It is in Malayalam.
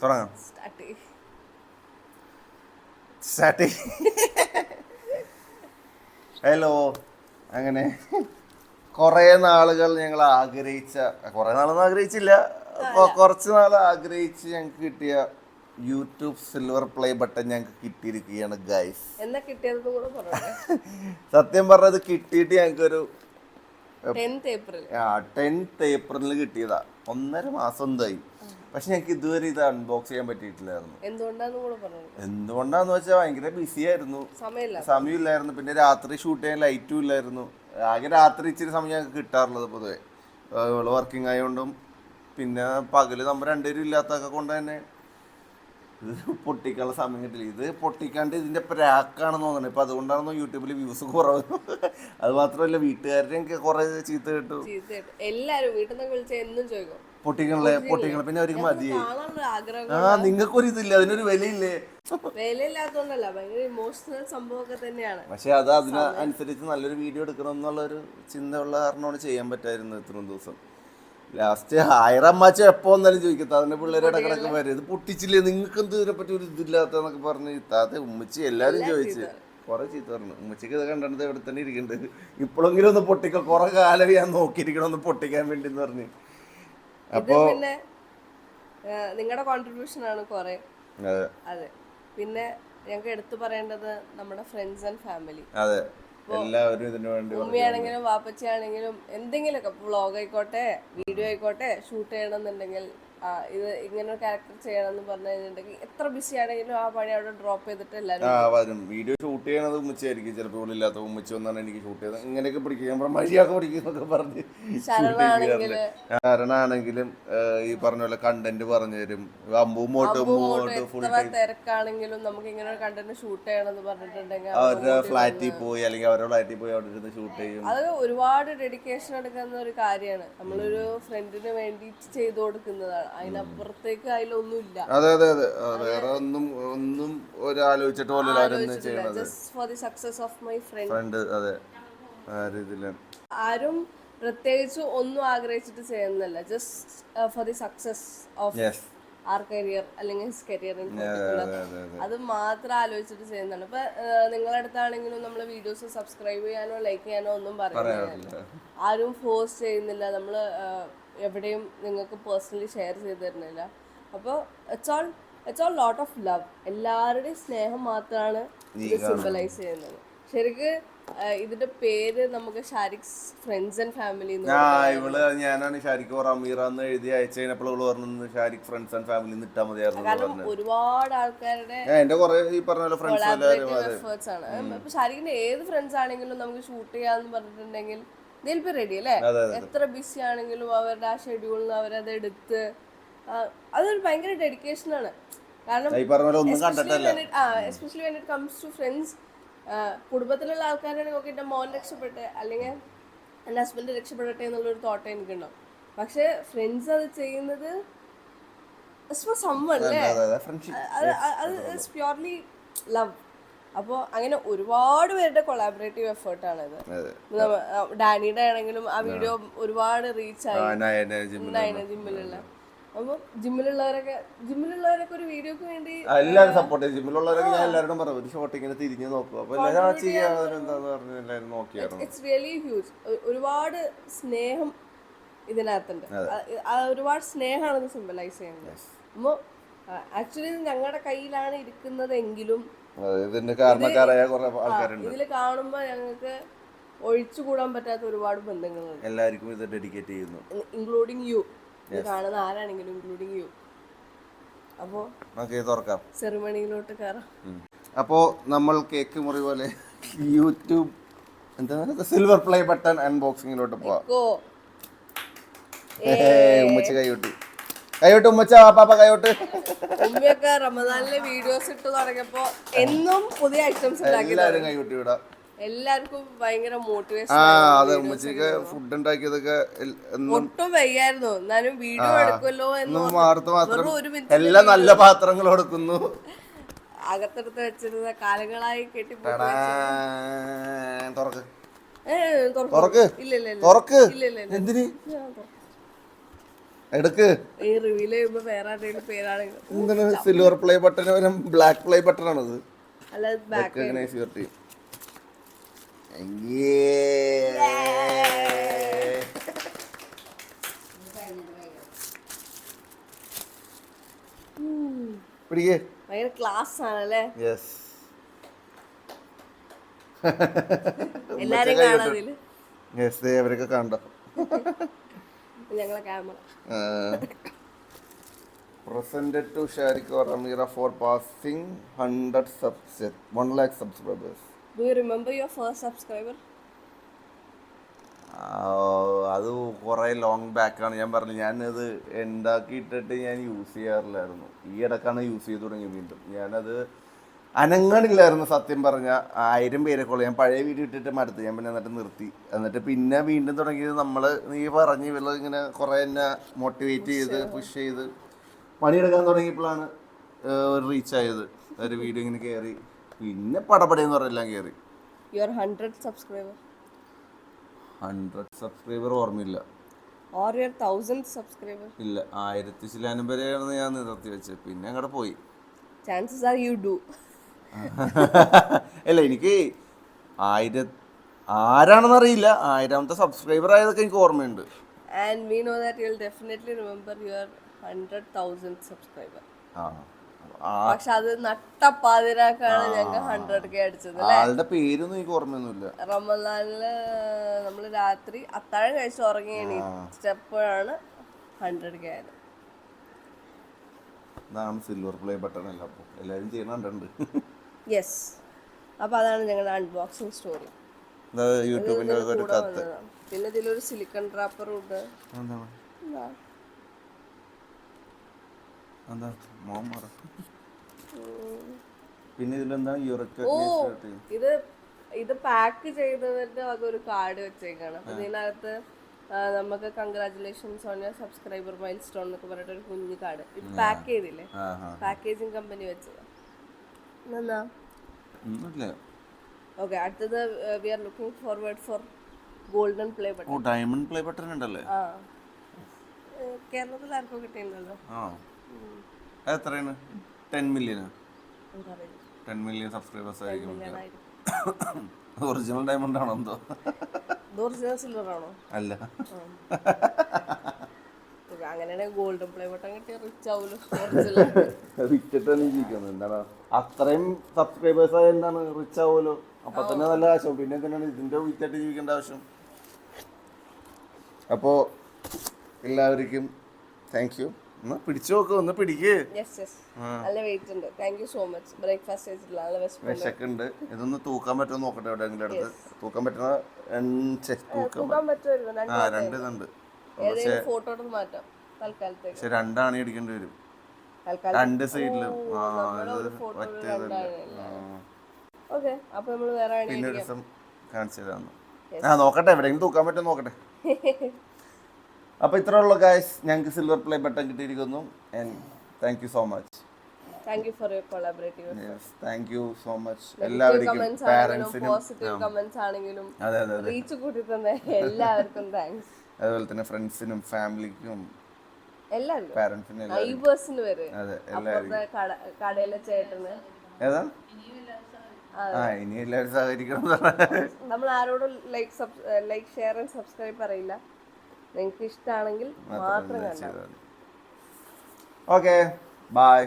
തുടങ്ങാം. സ്റ്റാർട്ട് ഹലോ അങ്ങനെ കുറേ നാളുകൾ ഞങ്ങൾ ആഗ്രഹിച്ച കുറേ നാളൊന്നും ആഗ്രഹിച്ചില്ല. കുറച്ച് നാൾ ആഗ്രഹിച്ച് ഞങ്ങൾക്ക് കിട്ടിയ യൂട്യൂബ് സിൽവർ പ്ലേ ബട്ടൺ ഞങ്ങൾക്ക് കിട്ടിയിരിക്കുകയാണ് ഗൈസ് സത്യം പറഞ്ഞത് കിട്ടിയിട്ട് ഞങ്ങൾക്ക് ഒരു ടെൻത്ത് ഏപ്രിൽ ആ ടെൻത്ത് ഏപ്രിലിൽ കിട്ടിയതാ. ഒന്നര മാസം എന്തായി. പക്ഷെ ഞങ്ങൾക്ക് ഇതുവരെ ഇത് അൺബോക്സ് ചെയ്യാൻ പറ്റിയിട്ടില്ലായിരുന്നു. എന്തുകൊണ്ടാന്ന് വെച്ചാൽ ഭയങ്കര ബിസി ആയിരുന്നു. സമയമില്ല സമയമില്ലായിരുന്നു. പിന്നെ രാത്രി ഷൂട്ട് ചെയ്യാൻ ലൈറ്റും ഇല്ലായിരുന്നു. ആകെ രാത്രി ഇച്ചിരി സമയം ഞങ്ങൾക്ക് കിട്ടാറുള്ളത് പൊതുവെ. ഇവൾ വർക്കിംഗ് ആയതുകൊണ്ടും പിന്നെ പകൽ നമ്മൾ രണ്ടുപേരും ഇല്ലാത്തൊക്കെ കൊണ്ട് തന്നെ ഇത് പൊട്ടിക്കാനുള്ള സമയം കിട്ടില്ല. ഇത് പൊട്ടിക്കാണ്ട് ഇതിന്റെ പ്രാക്കാണെന്ന് തോന്നുന്നത് ഇപ്പൊ അതുകൊണ്ടാണ് യൂട്യൂബിൽ വ്യൂസ് കുറവ്. അത് മാത്രമല്ല വീട്ടുകാരുടെ കുറേ ചീത്ത കേട്ടു. എല്ലാരും വീട്ടിൽ നിന്ന് വിളിച്ച എന്നും ചോദിക്കും. പൊട്ടിക്കണല്ലേ പൊട്ടിക്കണ പിന്നെ അവർക്ക് മതി ആ നിങ്ങൾക്കൊരു ഇതില്ല അതിനൊരു വിലയില്ലേ? വിലയില്ലാത്തോണ്ടല്ല ഭയങ്കര ഇമോഷണൽ സംഭവമൊക്കെ തന്നെയാണ്. പക്ഷെ അത് അതിനനുസരിച്ച് നല്ലൊരു വീഡിയോ എടുക്കണം എന്നുള്ള ഒരു ചിന്ത ഉള്ള കാരണമാണ് ചെയ്യാൻ പറ്റായിരുന്നു ഇത്രയും ദിവസം. ലാസ്റ്റ് ആയിരമ്മാച്ച എപ്പോ വന്നാലും ചോദിക്കും അതിന്റെ പിള്ളേരുടെ കിടക്ക് വരും. ഇത് പൊട്ടിച്ചില്ലേ? നിങ്ങൾക്ക് എന്ത് ഇതിനെ പറ്റി ഒരു ഇതില്ലാത്തന്നൊക്കെ പറഞ്ഞ് താത്ത ഉമ്മച്ചി എല്ലാരും ചോദിച്ചു കുറെ ചീത്ത പറഞ്ഞു. ഉമ്മച്ചിക്ക് ഇത് കണ്ടത് ഇവിടെ തന്നെ ഇരിക്കുന്നുണ്ട് ഇപ്പോഴെങ്കിലും ഒന്ന് പൊട്ടിക്ക. കുറെ കാലം ഞാൻ നോക്കിയിരിക്കണം ഒന്ന് പൊട്ടിക്കാൻ വേണ്ടി എന്ന് പറഞ്ഞു. അപ്പോ പിന്നെ നിങ്ങളുടെ കോൺട്രിബ്യൂഷൻ ആണ് കുറെ. അതെ. പിന്നെ ഞങ്ങൾക്ക് എടുത്തു പറയേണ്ടത് നമ്മുടെ ഫ്രണ്ട്സ് ആൻഡ് ഫാമിലി അതെ. എല്ലാവരും ഇതിനു വേണ്ടി ഉമ്മയാണെങ്കിലും വാപ്പച്ചയാണെങ്കിലും എന്തെങ്കിലുമൊക്കെ വ്ളോഗ് ആയിക്കോട്ടെ വീഡിയോ ആയിക്കോട്ടെ ഷൂട്ട് ചെയ്യണമെന്നുണ്ടെങ്കിൽ ഇത് ഇങ്ങനെ ഒരു ക്യാരക്ടർ ചെയ്യണം എന്ന് പറഞ്ഞു കഴിഞ്ഞിട്ടുണ്ടെങ്കിൽ എത്ര ബിസി ആണെങ്കിലും ആ പണി അവിടെ ഡ്രോപ്പ് ചെയ്തിട്ട് എല്ലാവരും ആ വരും. വീഡിയോ ഷൂട്ട് ചെയ്യണത് ഉമ്മച്ചായിരിക്കും ചിലപ്പോൾ ഇല്ലാത്ത ഉമ്മച്ച വന്നാണ് എനിക്ക് ഷൂട്ട് ചെയ്തത്. ഇങ്ങനെയൊക്കെ പിടിക്കും. ഞാൻ മഴയൊക്കെ മര്യാദ പിടിക്കും എന്നൊക്കെ പറഞ്ഞ് ശരണാണെങ്കിൽ ഈ പറഞ്ഞ പോലെ കണ്ടന്റ് പറഞ്ഞു തരും. അമ്പൂ മോട്ട് തിരക്കാണെങ്കിലും നമുക്ക് ഇങ്ങനെ ഒരു കണ്ടന്റ് ഷൂട്ട് ചെയ്യണമെന്ന് പറഞ്ഞിട്ടുണ്ടെങ്കിൽ അവരുടെ ഫ്ലാറ്റിൽ പോയി അല്ലെങ്കിൽ അവരുടെ ഫ്ലാറ്റിൽ പോയി അവിടെ ഇരുന്ന് ഷൂട്ട് ചെയ്യും. അത് ഒരുപാട് ഡെഡിക്കേഷൻ എടുക്കുന്ന ഒരു കാര്യമാണ്. നമ്മളൊരു ഫ്രണ്ടിന് വേണ്ടി ചെയ്തു കൊടുക്കുന്നതാണ്. അതിനപ്പുറത്തേക്ക് അതിലൊന്നുമില്ല. അതെ അതെ അതെ. വേറെ ഒന്നും ഒന്നും ഒരു ആലോചിച്ചിട്ട് പോലും അവരൊന്നും ചെയ്യണത്. സക്സസ് ഓഫ് മൈ ഫ്രണ്ട് അതെ. ആ രീതിയിൽ ആരും പ്രത്യേകിച്ച് ഒന്നും ആഗ്രഹിച്ചിട്ട് ചെയ്യുന്നല്ല just for the success of our career അല്ലെങ്കിൽ ഹിസ് കരിയർ അതെ മാത്രം ആലോചിച്ചിട്ട് ചെയ്യുന്നതാണ്. ഇപ്പൊ നിങ്ങളുടെ അടുത്താണെങ്കിലും നമ്മൾ വീഡിയോസ് സബ്സ്ക്രൈബ് ചെയ്യാനോ ലൈക്ക് ചെയ്യാനോ ഒന്നും പറയുന്നില്ല ആരും ഫോഴ്സ് ചെയ്യുന്നില്ല. നമ്മൾ എവിടെയും നിങ്ങൾക്ക് പേഴ്സണലി ഷെയർ ചെയ്ത് തരുന്നില്ല. അപ്പോൾ it's all it's all lot of love എല്ലാവരുടെയും സ്നേഹം മാത്രമാണ് ഇത് സിംബലൈസ് ചെയ്യുന്നത്. ശരിക്ക് ഇതിന്റെ പേര് നമുക്ക് ഷാരിക്സ് ഫ്രണ്ട്സ് ആൻഡ് ഫാമിലി ഇവൾ ഞാനാണ് ഷാരിഖ് ഓർ അമീറ എന്ന് എഴുതി അയച്ചു കഴിഞ്ഞപ്പോൾ ഇവൾ പറഞ്ഞു ഷാരിഖ് ഫ്രണ്ട്സ് ആൻഡ് ഫാമിലി ഇട്ടാ മതിയായിരുന്നു ഒരുപാട് ആൾക്കാരുടെ എന്റെ കുറെ ഈ പറഞ്ഞ ഫ്രണ്ട്സ് എഫേർട്സ് ആണ്. ഷാരിഖിന്റെ ഏത് ഫ്രണ്ട്സ് ആണെങ്കിലും നമുക്ക് ഷൂട്ട് ചെയ്യാന്ന് പറഞ്ഞിട്ടുണ്ടെങ്കിൽ ദിൽ ബി റെഡി അല്ലേ എത്ര ബിസി ആണെങ്കിലും അവരുടെ ആ ഷെഡ്യൂളിൽ നിന്ന് അവരത് എടുത്ത് അതൊരു ഭയങ്കര ഡെഡിക്കേഷൻ ആണ്. കാരണം especially when it comes to friends കുടുംബത്തിലുള്ള ആൾക്കാരാണെങ്കിൽ ഒക്കെ എന്റെ മോൻ രക്ഷപ്പെട്ടെ അല്ലെങ്കിൽ എന്റെ ഹസ്ബൻഡ് രക്ഷപ്പെടട്ടെ എന്നുള്ളൊരു തോട്ടം എനിക്കുണ്ടാവും. പക്ഷെ ഫ്രണ്ട്സ് അത് ചെയ്യുന്നത് ഫോർ അല്ലേ? അതെ പ്യോർലി ലവ് അപ്പോൾ അങ്ങനെ ഒരുപാട് പേരുടെ കൊളാബറേറ്റീവ് എഫേർട്ടാണ് ഇത് അതെ. നമ്മ- ഡാനിയുടെ ആണെങ്കിലും ആ വീഡിയോ ഒരുപാട് റീച്ച് ആയി. നയന ജിമ്മിലുള്ള. അപ്പോൾ ജിമ്മിലുള്ളവരൊക്കെ ജിമ്മിലുള്ളവരൊക്കെ ഒരു വീഡിയോക്ക് വേണ്ടി എല്ലാവരും സപ്പോർട്ട് ചെയ്യും. ജിമ്മിലുള്ളവരൊക്കെ ഞാൻ പറഞ്ഞു ഒരു ഷോട്ട് ഇങ്ങനെ തിരിഞ്ഞു നോക്കും. അപ്പൊ എല്ലാവരും ചെയ്യാൻ എന്താന്ന് പറഞ്ഞു എല്ലാവരും നോക്കിയായിരുന്നു. ഇറ്റ്സ് റിയലി ഹ്യൂജ് ഒരുപാട് സ്നേഹം ഇതിനകത്തുണ്ട്. ഒരുപാട് സ്നേഹമാണ് സിംബലൈസ് ചെയ്യുന്നത്. അപ്പോൾ ആക്ച്വലി ഞങ്ങളുടെ കയ്യിലാണ് ഇരിക്കുന്നതെങ്കിലും എങ്കിലും ഇതിന്റെ കാരണക്കാരായ കുറെ ആൾക്കാരുണ്ട്. ഇതിൽ കാണുമ്പോൾ ഞങ്ങൾക്ക് ഒഴിച്ചുകൂടാൻ പറ്റാത്ത ഒരുപാട് ബന്ധങ്ങളുണ്ട്. എല്ലാവർക്കും ഇത് ഡെഡിക്കേറ്റ് ചെയ്യുന്നു. Including you. കാണുന്ന ആരാണെങ്കിലും ഇൻക്ലൂഡിങ് യു. അപ്പോ നമുക്ക് തുറക്കാം. സെറിമണിയിലോട്ട് കയറാം നമ്മൾ കേക്ക് മുറി പോലെ യൂട്യൂബ് എന്താ സിൽവർ പ്ലേ ബട്ടൺ അൺബോക്സിങ്ങിലോട്ട് പോവാം. ഉമ്മച്ച കൈ ഉമ്മച്ചി കൈവിട്ട് ഉമ്മച്ച പാപ്പ കൈവിട്ട്. ഉമ്മയൊക്കെ റമദാനിലെ വീഡിയോസ് ഇട്ട് തുടങ്ങിയപ്പോ എന്നും പുതിയ ഐറ്റംസ് എല്ലാവരും കൈവിട്ട് വിടാം എല്ലാവർക്കും ഭയങ്കര മോട്ടിവേഷൻ ആ അതെ ഉമ്മച്ചിക്ക് ഫുഡ് ഉണ്ടാക്കിയതൊക്കെ എന്നും ഒട്ടും വയ്യായിരുന്നു എന്നാലും വീഡിയോ എടുക്കുമല്ലോ എന്ന് എന്നും വാർത്ത മാത്രം എല്ലാ നല്ല പാത്രങ്ങൾ കൊടുക്കുന്നു. അകത്തെടുത്ത് വെച്ചിരുന്ന കാലങ്ങളായി കെട്ടി ടാടാ. തുറക്ക്. തുറക്കും. ഇല്ല ഇല്ല തുറക്ക്. ഇല്ല ഇല്ല എന്തിന്. എടുക്ക്. ഈ റിവീൽ ചെയ്യുമ്പോ വേറെ ആരുടെയും പേരാണെങ്കിൽ എന്താണ് സിൽവർ പ്ലേ ബട്ടൺ പകരം ബ്ലാക്ക് പ്ലേ ബട്ടൺ ആണത് അല്ല ബാക്ക് റെക്കഗ്നൈസ് യുവർ ടീം പിടിക്കേ. ഭയങ്കര ക്ലാസ് ആണല്ലേ? യെസ് എല്ലാരും കാണാതിൽ യെസ് അവരൊക്കെ കണ്ടോ? ഞങ്ങളെ camera presented to Shariq or Ameera for passing hundred subs one lakh subscribers do you remember your first subscriber അത് കുറേ ലോങ് ബാക്കാണ് ഞാൻ പറഞ്ഞു ഞാനത് ഉണ്ടാക്കിയിട്ടിട്ട് ഞാൻ യൂസ് ചെയ്യാറില്ലായിരുന്നു. ഈ ഇടക്കാണ് യൂസ് ചെയ്ത് തുടങ്ങി വീണ്ടും. ഞാനത് അനങ്ങണില്ലായിരുന്നു സത്യം പറഞ്ഞ. ആയിരം പേരൊക്കെ കൊള്ളു. ഞാൻ പഴയ വീഡിയോ ഇട്ടിട്ട് മടുത്ത്. ഞാൻ പിന്നെ എന്നിട്ട് നിർത്തി. എന്നിട്ട് പിന്നെ വീണ്ടും തുടങ്ങിയത് നമ്മൾ നീ പറഞ്ഞ് ഇവൾ ഇങ്ങനെ കുറേ എന്നെ മോട്ടിവേറ്റ് ചെയ്ത് പുഷ് ചെയ്ത് പണിയെടുക്കാൻ തുടങ്ങിയപ്പോഴാണ് ഒരു റീച്ച് ആയത്. ഒരു വീഡിയോ ഇങ്ങനെ കയറി പിന്നെ പടപടയെന്ന് പറഞ്ഞെല്ലാം കയറി your hundred subscriber hundred subscriber ഓർമ്മയില്ല. ഓർ യുവർ തൗസൻഡ് സബ്സ്ക്രൈബർ ഇല്ല. ആയിരത്തി വരെയാണ് ഞാൻ നിർത്തി വെച്ചത്. പിന്നെ അങ്ങോട്ട് പോയി. ചാൻസസ് ആർ യു ഡു അല്ല എനിക്ക് ആയിര ആരാണെന്ന് അറിയില്ല ആയിരാമത്തെ സബ്സ്ക്രൈബർ ആയതൊക്കെ എനിക്ക് ഓർമ്മയുണ്ട്. And we know that you will definitely remember your hundred thousand subscriber പക്ഷെ അത് നട്ടപ്പാതിരാക്കാണ് ഞങ്ങൾ ഹൺഡ്രഡ് കെ അടിച്ചത് ആളുടെ പേരൊന്നും എനിക്ക് ഓർമ്മയൊന്നുമില്ല. റമദാനിൽ നമ്മൾ രാത്രി അത്താഴം കഴിച്ച് ഉറങ്ങി എണീച്ചപ്പോഴാണ് ഹൺഡ്രഡ് കെ ആയത്. ഇതാണ് സിൽവർ പ്ലേ ബട്ടൺ എല്ലാം എല്ലാവരും ചെയ്യണുണ്ട് യെസ് അപ്പോൾ അതാണ് ഞങ്ങളുടെ അൺബോക്സിങ് സ്റ്റോറി യൂട്യൂബിന്റെ ഒരു കത്ത്. പിന്നെ ഇതിലൊരു സിലിക്കൺ ഡ്രാപ്പറും ഉണ്ട്. പിന്നെ ഇതിലെന്താ? ഓ യുറക്ക ഇത് ഇത് പാക്ക് ചെയ്തവരുടെ വക ഒരു കാർഡ് വെച്ചേക്കാണ്. അപ്പൊ ഇതിനകത്ത് നമുക്ക് congratulations on your subscriber milestone എന്നൊക്കെ പറഞ്ഞിട്ട് ഒരു കുഞ്ഞു കാർഡ് ഇത് പാക്ക് ചെയ്തില്ലേ? പാക്കേജിങ് കമ്പനി വെച്ചത്. ഓക്കെ അടുത്തത് we are looking forward for golden play button oh diamond play button ഉണ്ടല്ലേ? ആ. കേരളത്തിൽ ആർക്കും കിട്ടിയിട്ടുണ്ടല്ലോ ആ. എത്രയാണ്? ടെൻ മില്യനാ എനിക്കറിയില്ല ടെൻ മില്യൺ സബ്സ്ക്രൈബേഴ്സ് ആയിരിക്കും ഒറിജിനൽ ഡയമണ്ട് ആണോ എന്തോ? ഒറിജിനൽ സിൽവർ ആണോ? അല്ല. അങ്ങനെയാണെങ്കിൽ ഗോൾഡൻ പ്ലേ ബട്ടൺ കിട്ടിയ റിച്ച് ആവുമല്ലോ വിറ്റിട്ടാണ് ജീവിക്കുന്നത്. എന്താണ്? അത്രയും സബ്സ്ക്രൈബേഴ്സ് ആയ എന്താണ്? റിച്ച് ആവുമല്ലോ അപ്പൊ തന്നെ നല്ല ആവശ്യം പിന്നെ എന്തിനാണ് ഇതിന്റെ വിറ്റായിട്ട് ജീവിക്കേണ്ട ആവശ്യം? അപ്പോ എല്ലാവർക്കും താങ്ക് യു ഒന്ന് പിടിച്ചു നോക്ക്. ഒന്ന് പിടിക്ക്. നല്ല വെയിറ്റ് ഉണ്ട്. Thank you so much breakfast കഴിച്ചിട്ടില്ല നല്ല വിശക്കുണ്ട്. ഇതൊന്ന് തൂക്കാൻ പറ്റുമോ നോക്കട്ടെ എവിടെയെങ്കിലും അടുത്ത്? തൂക്കാൻ ഛെ, തൂക്കാൻ രണ്ട് ആ രണ്ട് ഇതുണ്ട്. ഏതെങ്കിലും ഫോട്ടോ മാറ്റാം. പക്ഷെ രണ്ടാണി വരും. രണ്ട് സൈഡിലും പിന്നെ ഒരു ദിവസം കാണിച്ചു തരാന്ന് ആ നോക്കട്ടെ എവിടെയെങ്കിലും തൂക്കാൻ പറ്റും നോക്കട്ടെ. അപ്പൊ ഇത്ര ഉള്ള ഗായ്സ് ഞങ്ങൾക്ക് സിൽവർ പ്ലേ ബട്ടൺ കിട്ടിയിരിക്കുന്നു. Thank you so much thank you for your collaborative yes thank you so much എല്ലാവർക്കും പോസിറ്റീവ് കമന്റ്സ് ആണെങ്കിലും റീച്ച് കൂട്ടി തന്ന എല്ലാവർക്കും താങ്ക്സ് അതുപോലെ തന്നെ ഫ്രണ്ട്സിനും ഫാമിലിക്കും നൈബേഴ്സിന് വരെ. കടയിലെ ചേട്ടന്. ഏതാ? ആ ഇനി എല്ലാവരും സഹകരിക്കണം നമ്മൾ ആരോടും like like share and subscribe പറയില്ല. നിങ്ങൾക്ക് ഇഷ്ടമാണെങ്കിൽ മാത്രം കണ്ടാൽ ഓക്കെ ബൈ